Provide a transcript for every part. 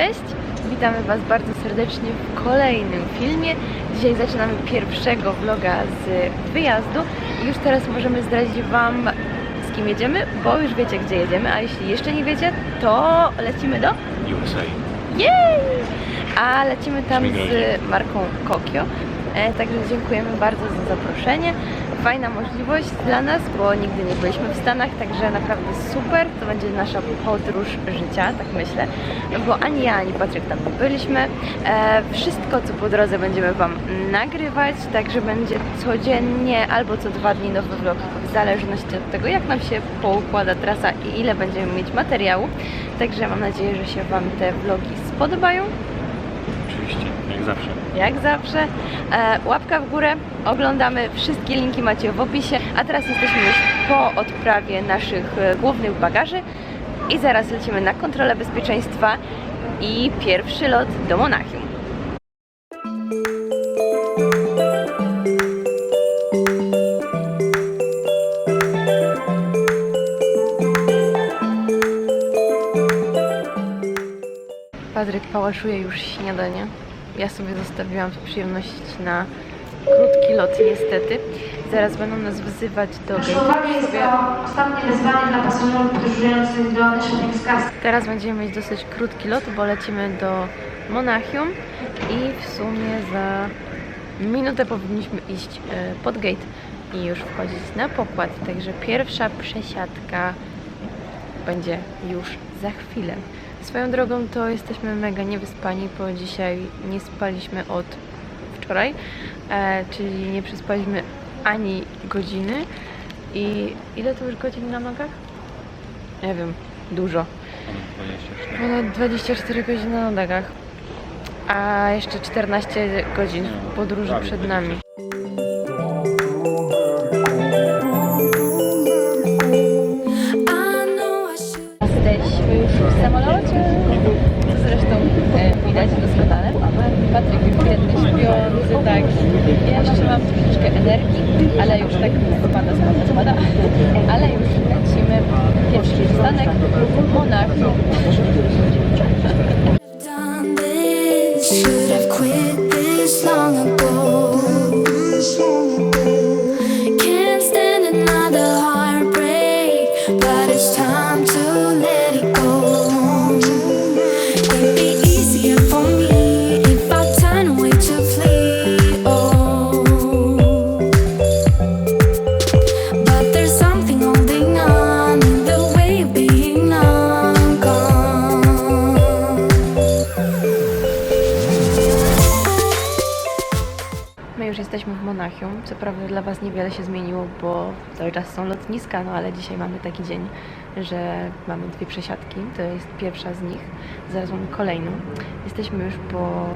Cześć! Witamy Was bardzo serdecznie w kolejnym filmie. Dzisiaj zaczynamy pierwszego vloga z wyjazdu i już teraz możemy zdradzić Wam z kim jedziemy, bo już wiecie gdzie jedziemy, a jeśli jeszcze nie wiecie, to lecimy do USA. Jej! A lecimy tam z marką Kokio. E, także dziękujemy bardzo za zaproszenie. Fajna możliwość dla nas, bo nigdy nie byliśmy w Stanach, także naprawdę super. To będzie nasza podróż życia, tak myślę. Bo ani ja, ani Patryk tam nie byliśmy. E, wszystko, co po drodze będziemy Wam nagrywać, także będzie codziennie albo co dwa dni nowy vlog, w zależności od tego, jak nam się poukłada trasa i ile będziemy mieć materiału. Także mam nadzieję, że się Wam te vlogi spodobają zawsze. jak zawsze. E, łapka w górę, oglądamy, wszystkie linki macie w opisie, a teraz jesteśmy już po odprawie naszych e, głównych bagaży i zaraz lecimy na kontrolę bezpieczeństwa i pierwszy lot do Monachium. Patryk pałaszuje już śniadanie. Ja sobie zostawiłam przyjemność na krótki lot niestety. Zaraz będą nas wzywać do gate'u. jest to ostatnie wyzwanie dla pasażerów podróżujących do Scars. Teraz będziemy mieć dosyć krótki lot, bo lecimy do Monachium i w sumie za minutę powinniśmy iść e, pod gate i już wchodzić na pokład. Także pierwsza przesiadka będzie już za chwilę. Swoją drogą to jesteśmy mega niewyspani, bo dzisiaj nie spaliśmy od wczoraj, e, czyli nie przespaliśmy ani godziny. I ile to już godzin na nogach? Nie wiem, dużo. Ponad 24. Ponad 24 godziny na nogach, a jeszcze 14 godzin podróży przed nami. Doskonale. Patryk już biedny, śpiący, tak. Ja jeszcze mam troszeczkę energii, ale już tak spada, spada, spada. Ale już lecimy. Pierwszy przystanek Monachium. Prawda dla Was niewiele się zmieniło, bo cały czas są lotniska, no ale dzisiaj mamy taki dzień, że mamy dwie przesiadki. To jest pierwsza z nich. Zaraz mamy kolejną. Jesteśmy już po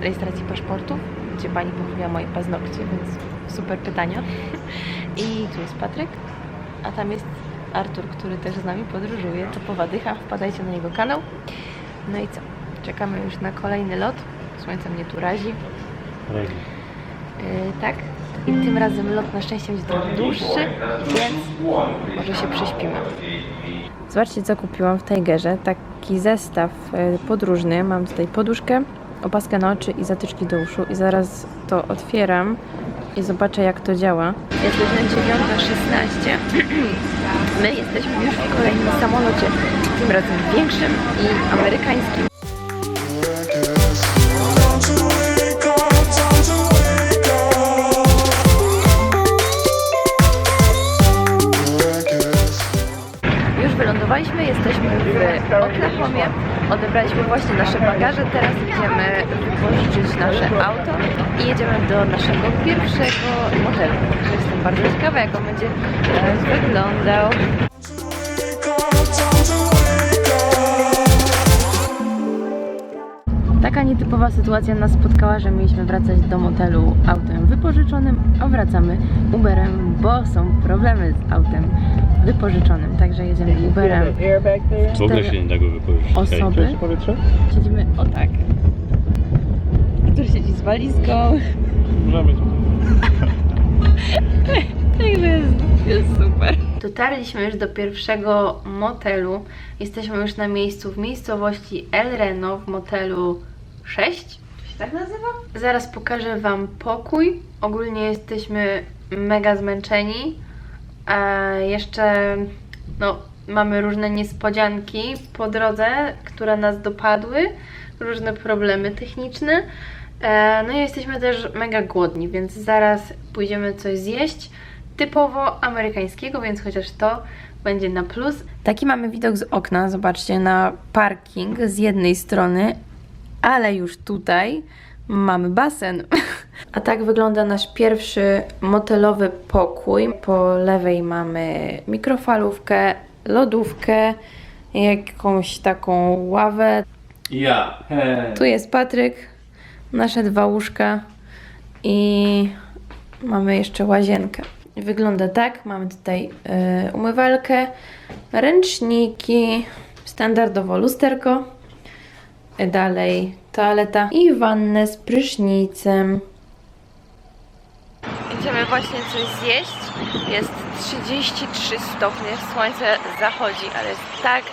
rejestracji paszportów, gdzie pani pochyliła moje paznokcie, więc super pytania. I tu jest Patryk, a tam jest Artur, który też z nami podróżuje. To powadycha, wpadajcie na jego kanał. No i co? Czekamy już na kolejny lot. Słońce mnie tu razi. Regi. Yy, tak. I tym razem lot na szczęście będzie trochę dłuższy, więc może się prześpimy. Zobaczcie, co kupiłam w Tigerze. Taki zestaw yy, podróżny. Mam tutaj poduszkę, opaskę na oczy i zatyczki do uszu. I zaraz to otwieram i zobaczę, jak to działa. Jest godzina 9.16. My jesteśmy już w kolejnym samolocie, tym razem większym i amerykańskim. Odebraliśmy właśnie nasze bagaże. Teraz idziemy wypożyczyć nasze auto i jedziemy do naszego pierwszego motelu. Jestem bardzo ciekawa, jak on będzie e, wyglądał. Taka nietypowa sytuacja nas spotkała, że mieliśmy wracać do motelu autem wypożyczonym, a wracamy Uberem, bo są problemy z autem wypożyczonym. Także jedziemy Uberem. W ogóle się nie da go wypożyczyć. Osoby. Siedzimy o tak. Który siedzi z walizką. Możemy. Także jest, jest super. Dotarliśmy już do pierwszego motelu. Jesteśmy już na miejscu w miejscowości El Reno w motelu 6. Tak nazywa? Zaraz pokażę Wam pokój. Ogólnie jesteśmy mega zmęczeni. A jeszcze no, mamy różne niespodzianki po drodze, które nas dopadły, różne problemy techniczne. E, No i jesteśmy też mega głodni, więc zaraz pójdziemy coś zjeść typowo amerykańskiego, więc chociaż to będzie na plus. Taki mamy widok z okna, zobaczcie, na parking z jednej strony, ale już tutaj mamy basen. A tak wygląda nasz pierwszy motelowy pokój. Po lewej mamy mikrofalówkę, lodówkę, jakąś taką ławę. Ja. Tu jest Patryk, nasze dwa łóżka i mamy jeszcze łazienkę. Wygląda tak, mamy tutaj y, umywalkę, ręczniki, standardowo lusterko, dalej toaleta i wannę z prysznicem. Idziemy właśnie coś zjeść. Jest 33 stopnie, słońce zachodzi, ale jest tak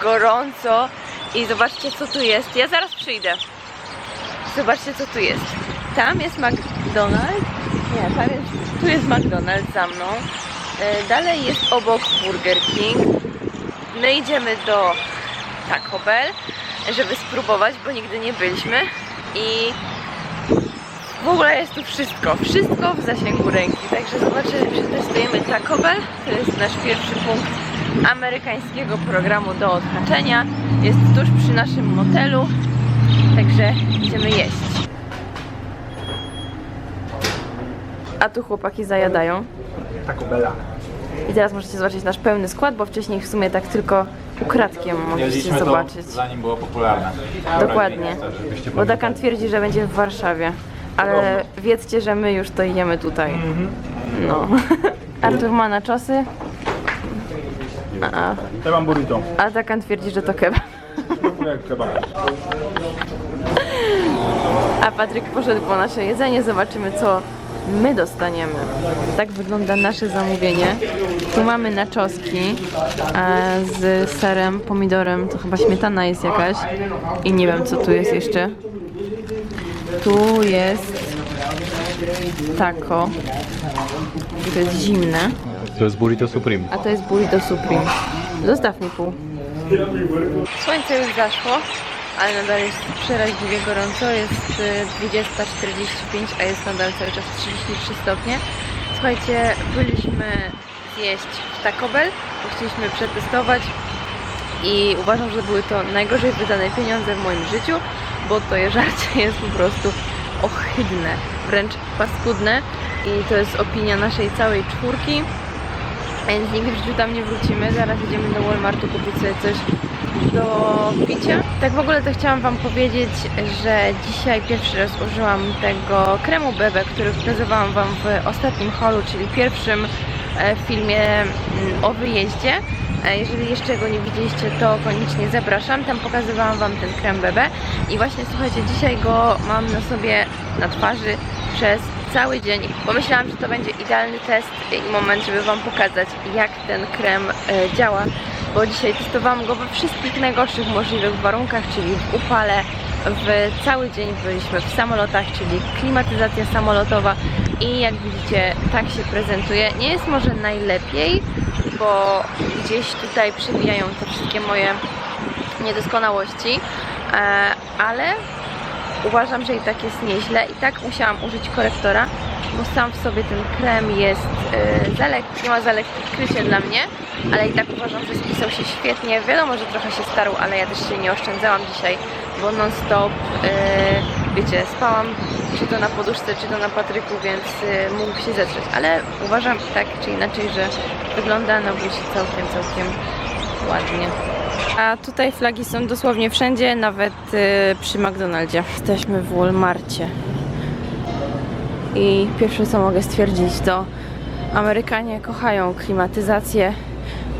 gorąco. I zobaczcie, co tu jest. Ja zaraz przyjdę. Zobaczcie, co tu jest. Tam jest McDonald's. Nie, tam jest, tu jest McDonald's za mną. E, Dalej jest obok Burger King. My idziemy do Taco Bell, żeby spróbować, bo nigdy nie byliśmy. I w ogóle jest tu wszystko. Wszystko w zasięgu ręki. Także zobaczymy, przetestujemy Taco Bell. To jest nasz pierwszy punkt amerykańskiego programu do odhaczenia. Jest tuż przy naszym motelu. Także idziemy jeść. A tu chłopaki zajadają. Taco Bella. I teraz możecie zobaczyć nasz pełny skład, bo wcześniej w sumie tak tylko ukradkiem to zobaczyć. zanim było popularne. Dokładnie. To, żebyście Bo Dakan twierdzi, że będzie w Warszawie. Ale wiedzcie, że my już to jemy tutaj. No. Artur ma na czosy. A, Ja mam burrito. a Dakan twierdzi, że to kebab. Jak kebab. A Patryk poszedł po nasze jedzenie, zobaczymy co my dostaniemy. Tak wygląda nasze zamówienie. Tu mamy naczoski z serem, pomidorem, to chyba śmietana jest jakaś. I nie wiem co tu jest jeszcze. Tu jest taco. To jest zimne. To jest burrito supreme. A to jest burrito supreme. Zostaw mi pół. Słońce już zaszło, ale nadal jest przeraźliwie gorąco. Jest y, 20.45, a jest nadal cały czas 33 stopnie. Słuchajcie, byliśmy zjeść w Taco Bell, bo chcieliśmy przetestować i uważam, że były to najgorzej wydane pieniądze w moim życiu, bo to żarcie jest po prostu ohydne, wręcz paskudne i to jest opinia naszej całej czwórki. Więc nigdy w życiu tam nie wrócimy. Zaraz idziemy do Walmartu kupić sobie coś do picia. Tak w ogóle to chciałam Wam powiedzieć, że dzisiaj pierwszy raz użyłam tego kremu Bebe, który prezentowałam Wam w ostatnim holu, czyli pierwszym e, filmie mm, o wyjeździe. E, Jeżeli jeszcze go nie widzieliście, to koniecznie zapraszam. Tam pokazywałam Wam ten krem Bebe i właśnie słuchajcie, dzisiaj go mam na sobie na twarzy przez cały dzień. Pomyślałam, że to będzie idealny test i moment, żeby Wam pokazać, jak ten krem e, działa, bo dzisiaj testowałam go we wszystkich najgorszych możliwych warunkach, czyli w upale, w cały dzień byliśmy w samolotach, czyli klimatyzacja samolotowa i jak widzicie, tak się prezentuje. Nie jest może najlepiej, bo gdzieś tutaj przebijają te wszystkie moje niedoskonałości, e, ale uważam, że i tak jest nieźle. I tak musiałam użyć korektora, bo sam w sobie ten krem jest yy, za lekki, ma za lekkie krycie dla mnie, ale i tak uważam, że spisał się świetnie. Wiadomo, że trochę się starł, ale ja też się nie oszczędzałam dzisiaj, bo non stop, yy, wiecie, spałam czy to na poduszce, czy to na Patryku, więc yy, mógł się zetrzeć. Ale uważam tak czy inaczej, że wygląda na buzi całkiem, całkiem ładnie. A tutaj flagi są dosłownie wszędzie, nawet y, przy McDonaldzie. Jesteśmy w Walmarcie. I pierwsze co mogę stwierdzić to Amerykanie kochają klimatyzację,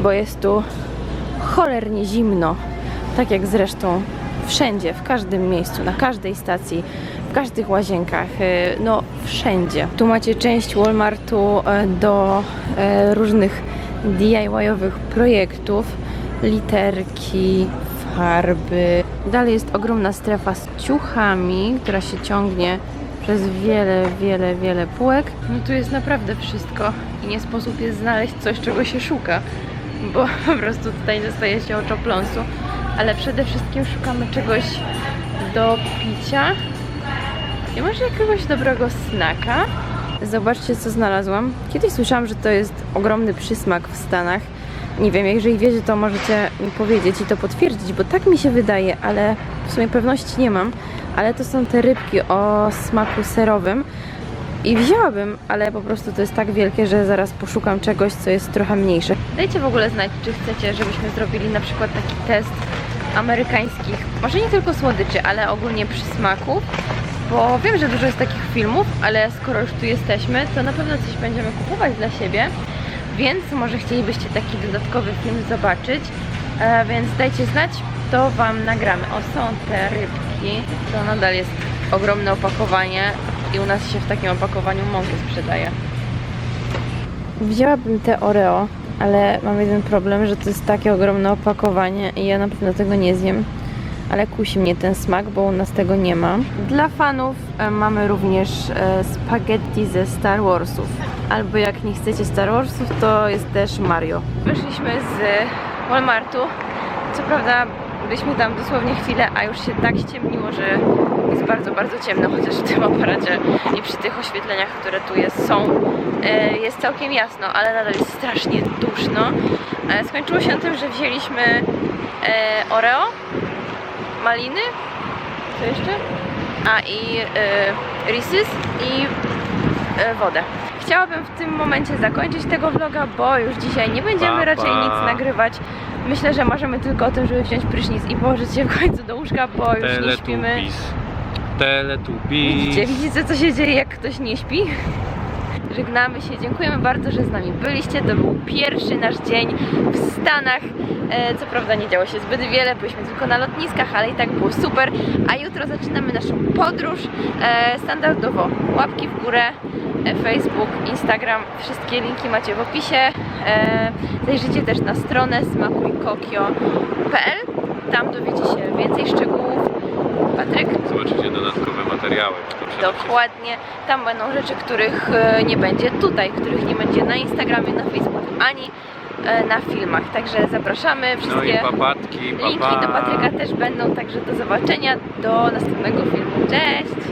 bo jest tu cholernie zimno. Tak jak zresztą wszędzie, w każdym miejscu, na każdej stacji, w każdych łazienkach, y, no wszędzie. Tu macie część Walmartu e, do różnych DIY-owych projektów, literki, farby. Dalej jest ogromna strefa z ciuchami, która się ciągnie przez wiele, wiele, wiele półek. No tu jest naprawdę wszystko i nie sposób jest znaleźć coś, czego się szuka, bo po prostu tutaj dostaje się oczopląsu. Ale przede wszystkim szukamy czegoś do picia i może jakiegoś dobrego snaka. Zobaczcie, co znalazłam. Kiedyś słyszałam, że to jest ogromny przysmak w Stanach. Nie wiem, jeżeli wiecie, to możecie mi powiedzieć i to potwierdzić, bo tak mi się wydaje, ale w sumie pewności nie mam. Ale to są te rybki o smaku serowym. I wzięłabym, ale po prostu to jest tak wielkie, że zaraz poszukam czegoś, co jest trochę mniejsze. Dajcie w ogóle znać, czy chcecie, żebyśmy zrobili na przykład taki test amerykańskich, może nie tylko słodyczy, ale ogólnie przysmaków, bo wiem, że dużo jest takich filmów, ale skoro już tu jesteśmy, to na pewno coś będziemy kupować dla siebie, więc może chcielibyście taki dodatkowy film zobaczyć, e, więc dajcie znać, to Wam nagramy. O, są te rybki, to nadal jest ogromne opakowanie i u nas się w takim opakowaniu mąkę sprzedaje. Wzięłabym te Oreo, ale mam jeden problem, że to jest takie ogromne opakowanie i ja na pewno tego nie zjem. Ale kusi mnie ten smak, bo u nas tego nie ma. Dla fanów e, mamy również e, spaghetti ze Star Warsów. Albo jak nie chcecie Star Warsów, to jest też Mario. Wyszliśmy z Walmartu. Co prawda byliśmy tam dosłownie chwilę, a już się tak ściemniło, że jest bardzo, bardzo ciemno, chociaż w tym aparacie i przy tych oświetleniach, które tu jest, są, e, jest całkiem jasno, ale nadal jest strasznie duszno. E, Skończyło się tym, że wzięliśmy e, Oreo, maliny, co jeszcze? A i Reese's i wodę. Chciałabym w tym momencie zakończyć tego vloga, bo już dzisiaj nie będziemy Pa, raczej pa. nic nagrywać. Myślę, że marzymy tylko o tym, żeby wziąć prysznic i położyć się w końcu do łóżka, bo już nie śpimy. Teletubbies. Teletubbies. Widzicie, widzicie co się dzieje, jak ktoś nie śpi? Żegnamy się, dziękujemy bardzo, że z nami byliście. To był pierwszy nasz dzień w Stanach. E, co prawda nie działo się zbyt wiele, byliśmy tylko na lotniskach, ale i tak było super. A jutro zaczynamy naszą podróż. E, standardowo łapki w górę, e, Facebook, Instagram, wszystkie linki macie w opisie. Zajrzyjcie też na stronę smakujkokio.pl. Tam dowiecie się więcej szczegółów. Patryk? Zobaczycie dodatkowe materiały. Dokładnie. Tam będą rzeczy, których e, nie będzie tutaj, których nie będzie na Instagramie, na Facebooku, ani e, na filmach. Także zapraszamy wszystkim. No i wszystkie. Linki do Patryka też będą, także do zobaczenia do następnego filmu. Cześć!